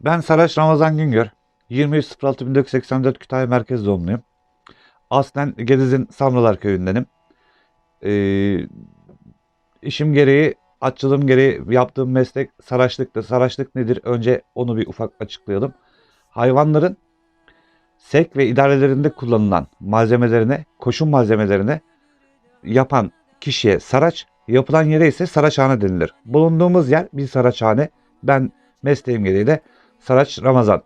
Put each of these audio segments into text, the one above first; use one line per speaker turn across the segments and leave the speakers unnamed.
Ben Saraç Ramazan Güngör. 23.06.1984 Kütahya Merkez doğumluyum. Aslen Gediz'in Samralar köyündenim. Ee, işim gereği, atçılığım gereği yaptığım meslek saraçlıktır. Saraçlık nedir? Önce onu bir ufak açıklayalım. Hayvanların sek ve idarelerinde kullanılan malzemelerine, koşum malzemelerine yapan kişiye saraç, yapılan yere ise saraçhane denilir. Bulunduğumuz yer bir saraçhane. Ben mesleğim gereği de Saraç Ramazan.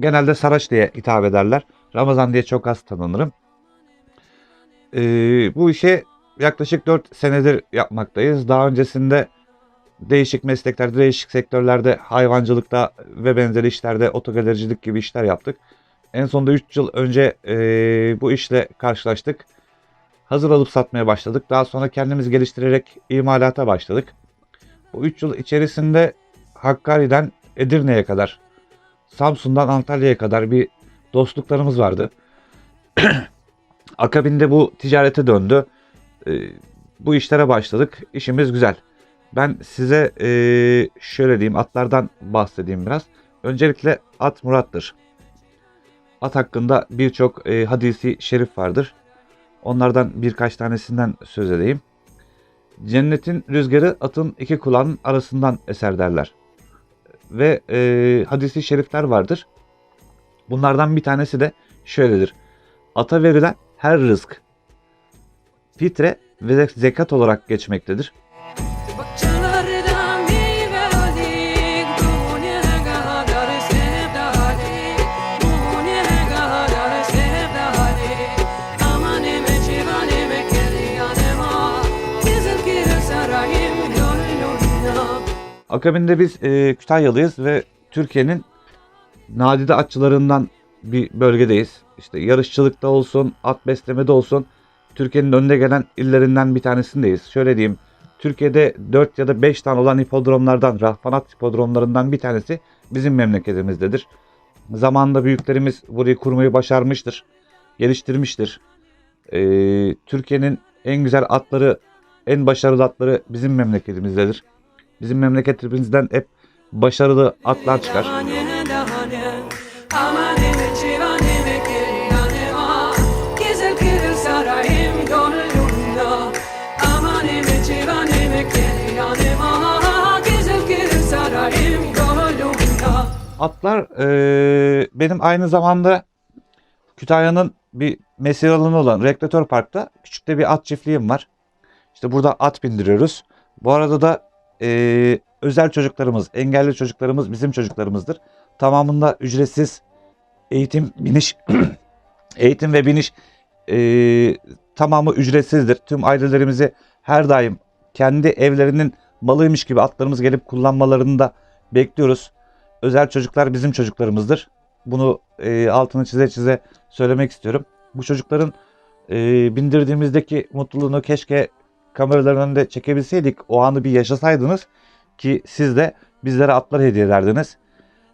Genelde Saraç diye hitap ederler. Ramazan diye çok az tanınırım. Ee, bu işe yaklaşık 4 senedir yapmaktayız. Daha öncesinde değişik mesleklerde, değişik sektörlerde, hayvancılıkta ve benzeri işlerde otogalericilik gibi işler yaptık. En sonunda 3 yıl önce ee, bu işle karşılaştık. Hazır alıp satmaya başladık. Daha sonra kendimiz geliştirerek imalata başladık. Bu 3 yıl içerisinde Hakkari'den Edirne'ye kadar, Samsun'dan Antalya'ya kadar bir dostluklarımız vardı. Akabinde bu ticarete döndü. Ee, bu işlere başladık. İşimiz güzel. Ben size ee, şöyle diyeyim atlardan bahsedeyim biraz. Öncelikle at Murat'tır. At hakkında birçok ee, hadisi şerif vardır. Onlardan birkaç tanesinden söz edeyim. Cennetin rüzgarı atın iki kulağının arasından eser derler. Ve e, hadisi şerifler vardır. Bunlardan bir tanesi de şöyledir. Ata verilen her rızk fitre ve zekat olarak geçmektedir. Akabinde biz e, Kütahyalıyız ve Türkiye'nin nadide atçılarından bir bölgedeyiz. İşte yarışçılıkta olsun, at beslemede olsun Türkiye'nin önde gelen illerinden bir tanesindeyiz. Şöyle diyeyim, Türkiye'de 4 ya da 5 tane olan hipodromlardan, rahvanat hipodromlarından bir tanesi bizim memleketimizdedir. Zamanında büyüklerimiz burayı kurmayı başarmıştır, geliştirmiştir. E, Türkiye'nin en güzel atları, en başarılı atları bizim memleketimizdedir. Bizim memleketimizden hep başarılı atlar çıkar. Atlar eee, benim aynı zamanda Kütahya'nın bir mesir alanı olan Reklatör Park'ta küçük de bir at çiftliğim var. İşte burada at bindiriyoruz. Bu arada da eee, özel çocuklarımız, engelli çocuklarımız bizim çocuklarımızdır. Tamamında ücretsiz eğitim, biniş, eğitim ve biniş eee, tamamı ücretsizdir. Tüm ailelerimizi her daim kendi evlerinin malıymış gibi atlarımız gelip kullanmalarını da bekliyoruz. Özel çocuklar bizim çocuklarımızdır. Bunu e, altını çize çize söylemek istiyorum. Bu çocukların e, bindirdiğimizdeki mutluluğunu keşke kameraların önünde çekebilseydik. O anı bir yaşasaydınız ki siz de bizlere atlar hediye ederdiniz.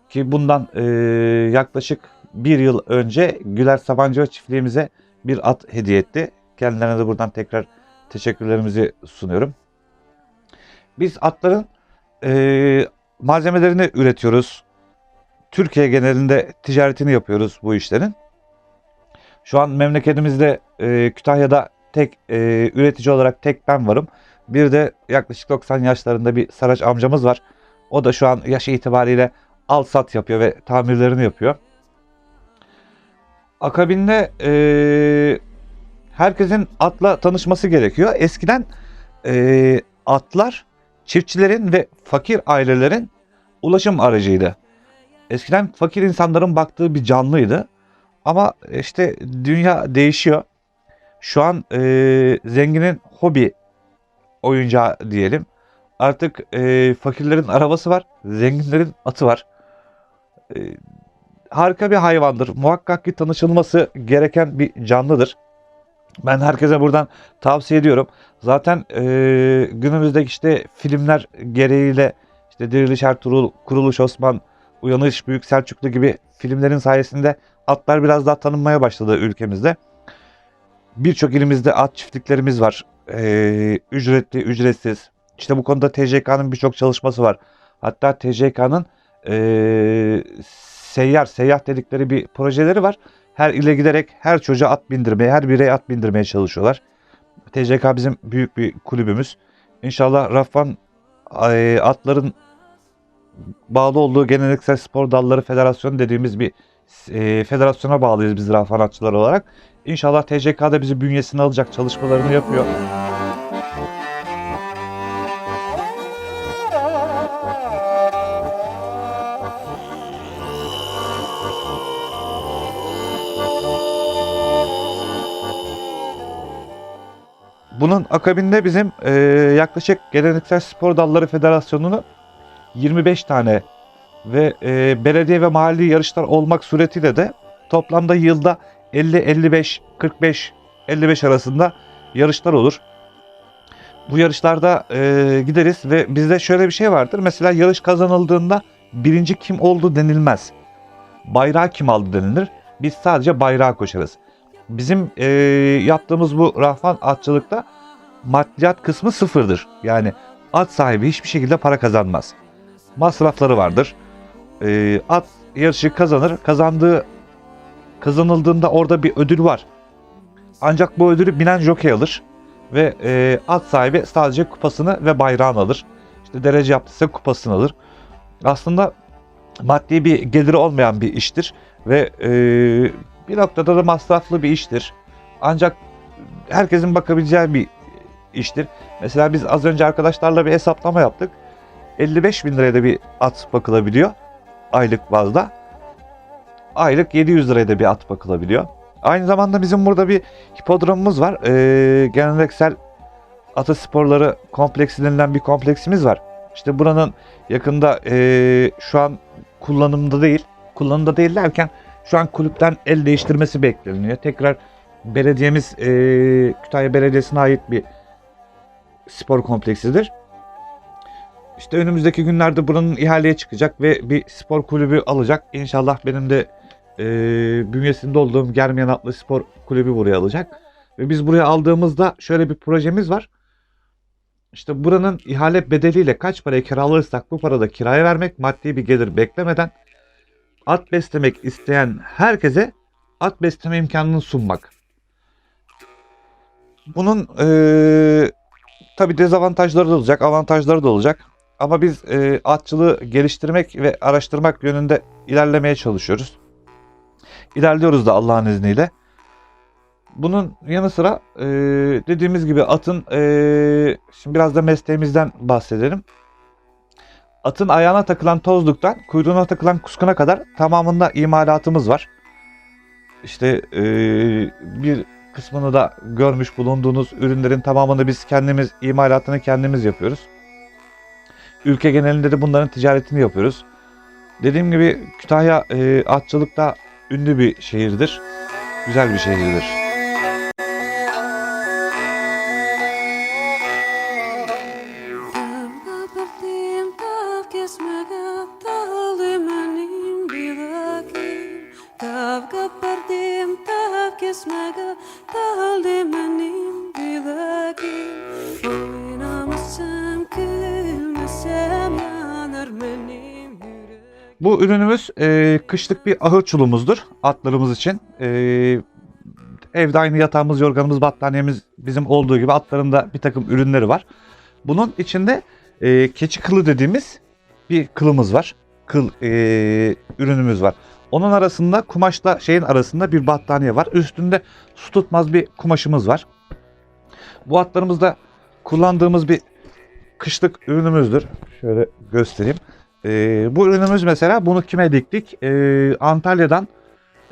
Ki bundan e, yaklaşık bir yıl önce Güler Sabancı çiftliğimize bir at hediye etti. Kendilerine de buradan tekrar teşekkürlerimizi sunuyorum. Biz atların e, malzemelerini üretiyoruz. Türkiye genelinde ticaretini yapıyoruz bu işlerin. Şu an memleketimizde e, Kütahya'da tek e, üretici olarak tek ben varım. Bir de yaklaşık 90 yaşlarında bir Saraç amcamız var. O da şu an yaş itibariyle al sat yapıyor ve tamirlerini yapıyor. Akabinde e, herkesin atla tanışması gerekiyor. Eskiden e, atlar çiftçilerin ve fakir ailelerin ulaşım aracıydı. Eskiden fakir insanların baktığı bir canlıydı. Ama işte dünya değişiyor. Şu an e, zenginin hobi oyuncağı diyelim. Artık e, fakirlerin arabası var, zenginlerin atı var. E, harika bir hayvandır. Muhakkak ki tanışılması gereken bir canlıdır. Ben herkese buradan tavsiye ediyorum. Zaten e, günümüzdeki işte filmler gereğiyle işte Diriliş Ertuğrul, Kuruluş Osman, Uyanış Büyük Selçuklu gibi filmlerin sayesinde atlar biraz daha tanınmaya başladı ülkemizde. Birçok ilimizde at çiftliklerimiz var. Ee, ücretli, ücretsiz. İşte bu konuda TCK'nın birçok çalışması var. Hatta TCK'nın e, seyyar, seyyah dedikleri bir projeleri var. Her ile giderek her çocuğa at bindirmeye, her bireye at bindirmeye çalışıyorlar. TCK bizim büyük bir kulübümüz. İnşallah Rafvan e, atların bağlı olduğu geleneksel spor dalları federasyonu dediğimiz bir e, federasyona bağlıyız biz atçılar olarak. İnşallah TCK'da bizi bünyesine alacak çalışmalarını yapıyor. Bunun akabinde bizim e, yaklaşık Geleneksel Spor Dalları Federasyonu'nu 25 tane ve e, belediye ve mahalli yarışlar olmak suretiyle de toplamda yılda 50, 55, 45, 55 arasında yarışlar olur. Bu yarışlarda e, gideriz ve bizde şöyle bir şey vardır. Mesela yarış kazanıldığında birinci kim oldu denilmez. Bayrağı kim aldı denilir. Biz sadece bayrağı koşarız. Bizim e, yaptığımız bu rahvan atçılıkta maddiyat kısmı sıfırdır. Yani at sahibi hiçbir şekilde para kazanmaz. Masrafları vardır. E, at yarışı kazanır. Kazandığı kazanıldığında orada bir ödül var. Ancak bu ödülü binen jockey alır ve e, at sahibi sadece kupasını ve bayrağını alır. İşte derece yaptıysa kupasını alır. Aslında maddi bir geliri olmayan bir iştir ve e, bir noktada da masraflı bir iştir. Ancak herkesin bakabileceği bir iştir. Mesela biz az önce arkadaşlarla bir hesaplama yaptık. 55 bin liraya da bir at bakılabiliyor aylık bazda. Aylık 700 liraya da bir at bakılabiliyor. Aynı zamanda bizim burada bir hipodromumuz var. Ee, geleneksel atı sporları kompleksi denilen bir kompleksimiz var. İşte buranın yakında ee, şu an kullanımda değil. Kullanımda değil derken şu an kulüpten el değiştirmesi bekleniyor. Tekrar belediyemiz ee, Kütahya Belediyesi'ne ait bir spor kompleksidir. İşte önümüzdeki günlerde buranın ihaleye çıkacak ve bir spor kulübü alacak. İnşallah benim de e, bünyesinde olduğum Germiyan Atlı Spor Kulübü buraya alacak. Ve biz buraya aldığımızda şöyle bir projemiz var. İşte buranın ihale bedeliyle kaç paraya kiralarsak bu parada kiraya vermek, maddi bir gelir beklemeden at beslemek isteyen herkese at besleme imkanını sunmak. Bunun e, tabi dezavantajları da olacak, avantajları da olacak. Ama biz e, atçılığı geliştirmek ve araştırmak yönünde ilerlemeye çalışıyoruz. İlerliyoruz da Allah'ın izniyle. Bunun yanı sıra e, dediğimiz gibi atın e, şimdi biraz da mesleğimizden bahsedelim. Atın ayağına takılan tozluktan kuyruğuna takılan kuskuna kadar tamamında imalatımız var. İşte e, bir kısmını da görmüş bulunduğunuz ürünlerin tamamını biz kendimiz imalatını kendimiz yapıyoruz. Ülke genelinde de bunların ticaretini yapıyoruz. Dediğim gibi Kütahya e, atçılıkta ünlü bir şehirdir. Güzel bir şehirdir. Ürünümüz e, kışlık bir ahır çulumuzdur atlarımız için. E, evde aynı yatağımız, yorganımız, battaniyemiz bizim olduğu gibi atların da bir takım ürünleri var. Bunun içinde e, keçi kılı dediğimiz bir kılımız var. Kıl e, ürünümüz var. Onun arasında kumaşla şeyin arasında bir battaniye var. Üstünde su tutmaz bir kumaşımız var. Bu atlarımızda kullandığımız bir kışlık ürünümüzdür. Şöyle göstereyim. Ee, bu ürünümüz mesela bunu kime diktik? Ee, Antalya'dan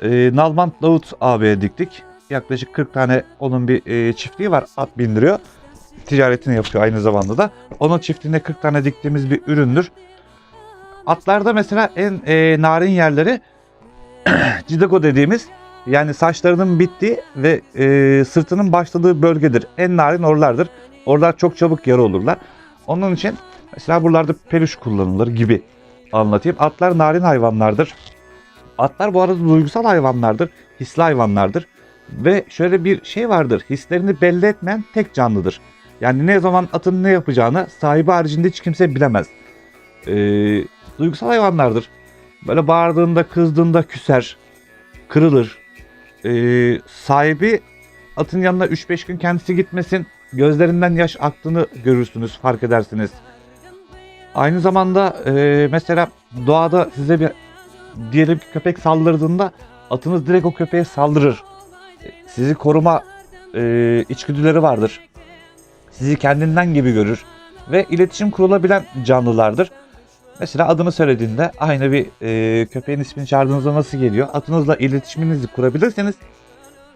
e, Nalbant Davut abiye diktik. Yaklaşık 40 tane onun bir e, çiftliği var. At bindiriyor. Ticaretini yapıyor aynı zamanda da. Onun çiftliğine 40 tane diktiğimiz bir üründür. Atlarda mesela en e, narin yerleri cidago dediğimiz yani saçlarının bittiği ve e, sırtının başladığı bölgedir. En narin oralardır. Oralar çok çabuk yara olurlar. Onun için mesela buralarda peluş kullanılır gibi anlatayım. Atlar narin hayvanlardır. Atlar bu arada duygusal hayvanlardır. Hisli hayvanlardır. Ve şöyle bir şey vardır. Hislerini belli etmeyen tek canlıdır. Yani ne zaman atın ne yapacağını sahibi haricinde hiç kimse bilemez. Ee, duygusal hayvanlardır. Böyle bağırdığında, kızdığında küser, kırılır. Ee, sahibi atın yanına 3-5 gün kendisi gitmesin. Gözlerinden yaş aktığını görürsünüz, fark edersiniz. Aynı zamanda e, mesela doğada size bir diyelim ki köpek saldırdığında atınız direkt o köpeğe saldırır. Sizi koruma e, içgüdüleri vardır. Sizi kendinden gibi görür ve iletişim kurulabilen canlılardır. Mesela adını söylediğinde aynı bir e, köpeğin ismini çağırdığınızda nasıl geliyor? Atınızla iletişiminizi kurabilirseniz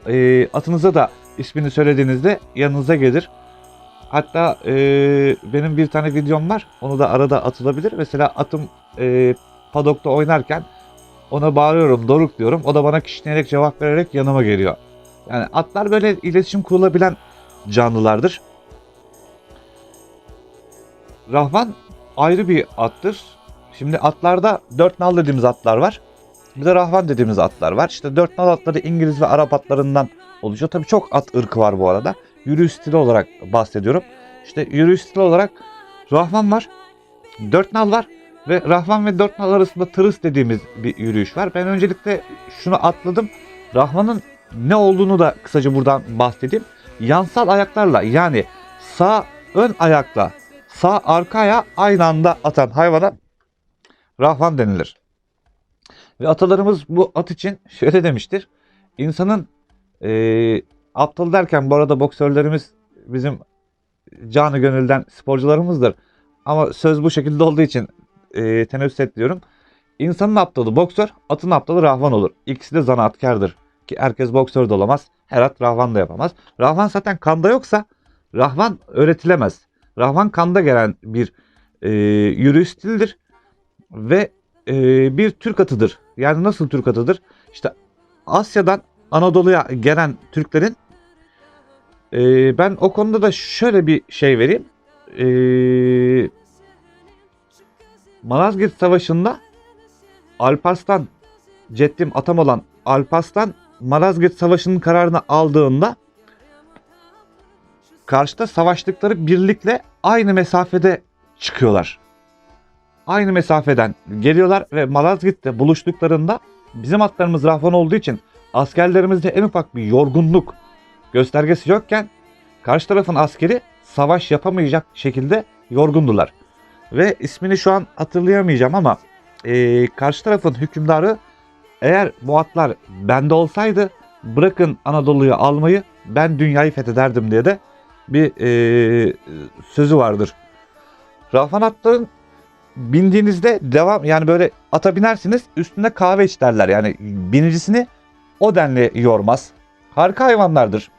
e, atınıza da ismini söylediğinizde yanınıza gelir. Hatta e, benim bir tane videom var. Onu da arada atılabilir. Mesela atım e, padokta oynarken ona bağırıyorum Doruk diyorum. O da bana kişneyerek cevap vererek yanıma geliyor. Yani atlar böyle iletişim kurulabilen canlılardır. Rahvan ayrı bir attır. Şimdi atlarda dört nal dediğimiz atlar var. Bir de rahvan dediğimiz atlar var. İşte dört nal atları İngiliz ve Arap atlarından oluşuyor. Tabii çok at ırkı var bu arada. Yürüyüş stili olarak bahsediyorum. İşte yürüyüş stili olarak rahvan var. Dört nal var. Ve rahvan ve dört nal arasında tırıs dediğimiz bir yürüyüş var. Ben öncelikle şunu atladım. Rahvanın ne olduğunu da kısaca buradan bahsedeyim. Yansal ayaklarla yani sağ ön ayakla sağ arka ayağı aynı anda atan hayvana rahvan denilir. Ve atalarımız bu at için şöyle demiştir. İnsanın eee aptal derken bu arada boksörlerimiz bizim canı gönülden sporcularımızdır. Ama söz bu şekilde olduğu için eee teneffüs et. İnsanın aptalı boksör, atın aptalı rahvan olur. İkisi de zanaatkardır. Ki herkes boksör de olamaz. Her at rahvan da yapamaz. Rahvan zaten kanda yoksa rahvan öğretilemez. Rahvan kanda gelen bir eee yürüyüş stilidir. Ve eee, bir Türk atıdır. Yani nasıl Türk atıdır? İşte Asya'dan Anadolu'ya gelen Türklerin eee, ben o konuda da şöyle bir şey vereyim. Eee Malazgirt Savaşı'nda Alparslan Ceddim atam olan Alparslan Malazgirt Savaşı'nın kararını aldığında karşıda savaştıkları birlikle aynı mesafede çıkıyorlar. Aynı mesafeden geliyorlar ve Malazgirt'te buluştuklarında bizim atlarımız rahvan olduğu için askerlerimizde en ufak bir yorgunluk göstergesi yokken karşı tarafın askeri savaş yapamayacak şekilde yorgundular. Ve ismini şu an hatırlayamayacağım ama eee, karşı tarafın hükümdarı eğer bu atlar bende olsaydı bırakın Anadolu'yu almayı ben dünyayı fethederdim diye de bir eee, sözü vardır. Rahvan atların bindiğinizde devam yani böyle ata binersiniz üstünde kahve iç derler. Yani binicisini o denli yormaz. Harika hayvanlardır.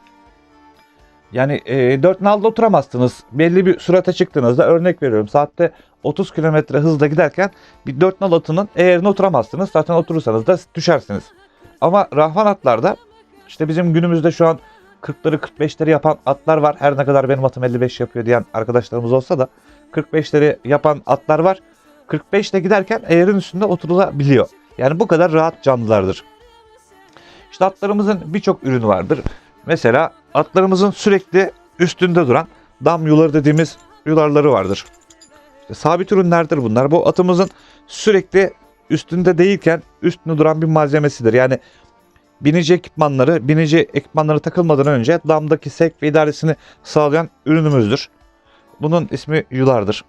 Yani e, dört nalda oturamazsınız. Belli bir sürate çıktığınızda örnek veriyorum saatte 30 kilometre hızla giderken bir dört nal atının eğerine oturamazsınız. Zaten oturursanız da düşersiniz. Ama rahvan atlarda işte bizim günümüzde şu an 40'ları 45'leri yapan atlar var. Her ne kadar benim atım 55 yapıyor diyen arkadaşlarımız olsa da 45'leri yapan atlar var. 45'te giderken eğerin üstünde oturulabiliyor. Yani bu kadar rahat canlılardır. İşte atlarımızın birçok ürünü vardır. Mesela atlarımızın sürekli üstünde duran dam yuları dediğimiz yularları vardır. İşte sabit ürünlerdir bunlar. Bu atımızın sürekli üstünde değilken üstünde duran bir malzemesidir. Yani binici ekipmanları, binici ekipmanları takılmadan önce damdaki sevk ve idaresini sağlayan ürünümüzdür. Bunun ismi yulardır.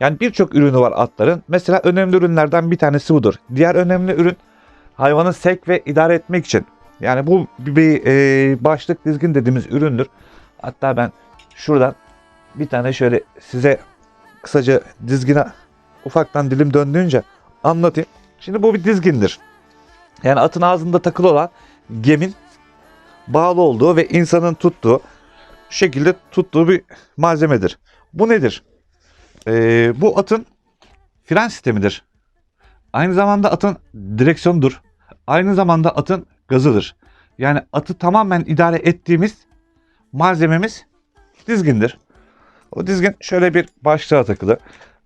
Yani birçok ürünü var atların. Mesela önemli ürünlerden bir tanesi budur. Diğer önemli ürün hayvanı sevk ve idare etmek için. Yani bu bir, e, başlık dizgin dediğimiz üründür. Hatta ben şuradan bir tane şöyle size kısaca dizgine ufaktan dilim döndüğünce anlatayım. Şimdi bu bir dizgindir. Yani atın ağzında takılı olan gemin bağlı olduğu ve insanın tuttuğu şu şekilde tuttuğu bir malzemedir. Bu nedir? Ee, bu atın fren sistemidir. Aynı zamanda atın direksiyonudur. Aynı zamanda atın gazıdır. Yani atı tamamen idare ettiğimiz malzememiz dizgindir. O dizgin şöyle bir başlığa takılı.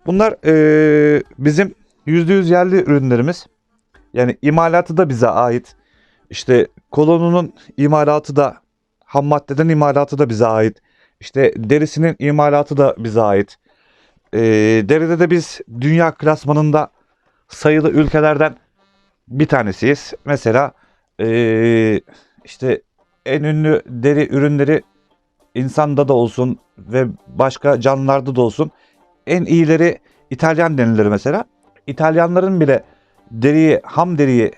Bunlar ee, bizim %100 yerli ürünlerimiz. Yani imalatı da bize ait. İşte kolonunun imalatı da ham maddeden imalatı da bize ait. İşte derisinin imalatı da bize ait. e, deride de biz dünya klasmanında sayılı ülkelerden bir tanesiyiz. Mesela e, işte en ünlü deri ürünleri insanda da olsun ve başka canlılarda da olsun en iyileri İtalyan denilir mesela. İtalyanların bile deriyi, ham deriyi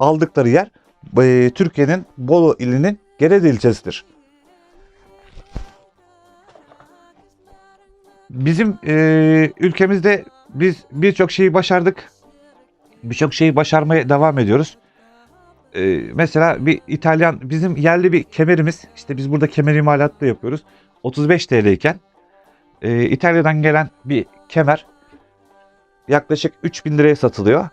aldıkları yer e, Türkiye'nin Bolu ilinin Gerede ilçesidir. Bizim e, ülkemizde biz birçok şeyi başardık. Birçok şeyi başarmaya devam ediyoruz. E, mesela bir İtalyan, bizim yerli bir kemerimiz, işte biz burada kemer imalatı yapıyoruz. 35 TL iken e, İtalya'dan gelen bir kemer yaklaşık 3000 liraya satılıyor.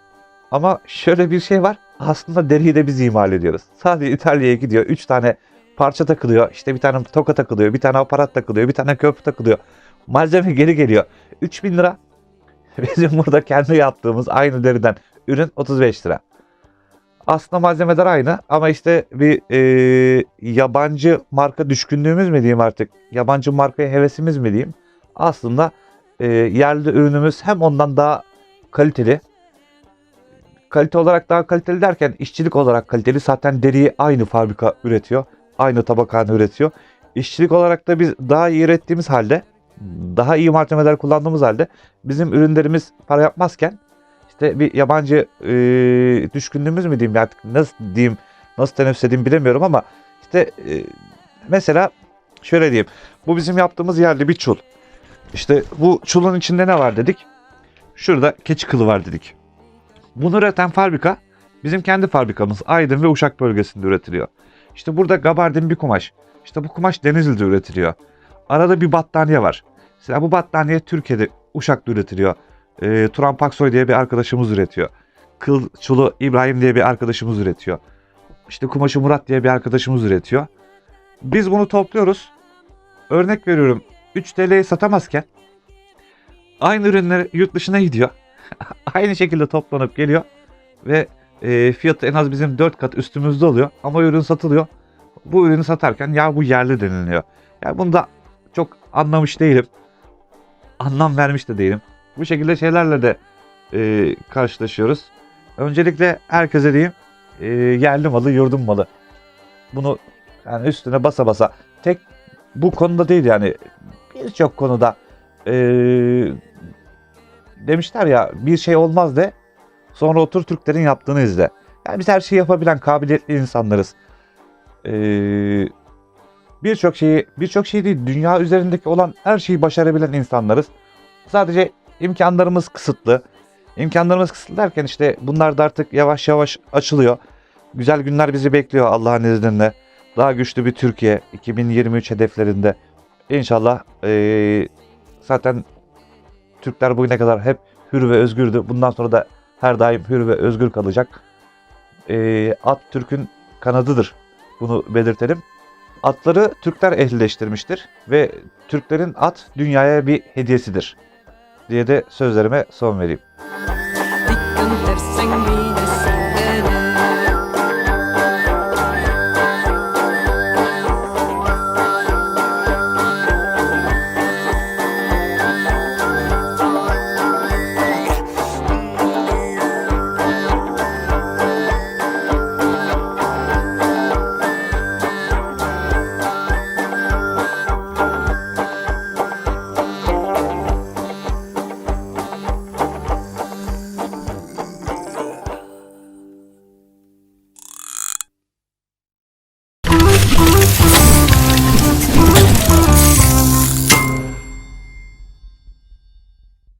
Ama şöyle bir şey var. Aslında deriyi de biz imal ediyoruz. Sadece İtalya'ya gidiyor. 3 tane parça takılıyor. İşte bir tane toka takılıyor. Bir tane aparat takılıyor. Bir tane köprü takılıyor. Malzeme geri geliyor. 3000 lira. Bizim burada kendi yaptığımız aynı deriden ürün 35 lira. Aslında malzemeler aynı ama işte bir e, yabancı marka düşkünlüğümüz mü diyeyim artık. Yabancı markaya hevesimiz mi diyeyim. Aslında e, yerli ürünümüz hem ondan daha kaliteli. Kalite olarak daha kaliteli derken işçilik olarak kaliteli. Zaten deriyi aynı fabrika üretiyor. Aynı tabakhane üretiyor. İşçilik olarak da biz daha iyi ürettiğimiz halde daha iyi malzemeler kullandığımız halde bizim ürünlerimiz para yapmazken işte bir yabancı e, düşkünlüğümüz mü diyeyim artık nasıl diyeyim nasıl teneffüs bilemiyorum ama işte e, mesela şöyle diyeyim bu bizim yaptığımız yerli bir çul. İşte bu çulun içinde ne var dedik? Şurada keçi kılı var dedik. Bunu üreten fabrika bizim kendi fabrikamız Aydın ve Uşak bölgesinde üretiliyor. İşte burada gabardin bir kumaş. İşte bu kumaş Denizli'de üretiliyor. Arada bir battaniye var. Mesela bu battaniye Türkiye'de Uşak'ta üretiliyor. E, Turan Paksoy diye bir arkadaşımız üretiyor. Kıl Çulu İbrahim diye bir arkadaşımız üretiyor. İşte Kumaşı Murat diye bir arkadaşımız üretiyor. Biz bunu topluyoruz. Örnek veriyorum 3 TL'ye satamazken aynı ürünler yurt dışına gidiyor. aynı şekilde toplanıp geliyor ve e, fiyatı en az bizim 4 kat üstümüzde oluyor ama ürün satılıyor. Bu ürünü satarken ya bu yerli deniliyor. Yani bunu da çok anlamış değilim. Anlam vermiş de değilim. Bu şekilde şeylerle de e, karşılaşıyoruz. Öncelikle herkese diyeyim e, yerli malı yurdum malı. Bunu yani üstüne basa basa tek bu konuda değil yani birçok konuda e, demişler ya bir şey olmaz de sonra otur Türklerin yaptığını izle. Yani biz her şeyi yapabilen kabiliyetli insanlarız. Eee birçok şeyi, birçok şey değil, dünya üzerindeki olan her şeyi başarabilen insanlarız. Sadece imkanlarımız kısıtlı. İmkanlarımız kısıtlı derken işte bunlar da artık yavaş yavaş açılıyor. Güzel günler bizi bekliyor Allah'ın izniyle. Daha güçlü bir Türkiye 2023 hedeflerinde. İnşallah eee, zaten Türkler bugüne kadar hep hür ve özgürdü. Bundan sonra da her daim hür ve özgür kalacak. Eee, at Türk'ün kanadıdır. Bunu belirtelim. Atları Türkler ehlileştirmiştir ve Türklerin at dünyaya bir hediyesidir diye de sözlerime son vereyim.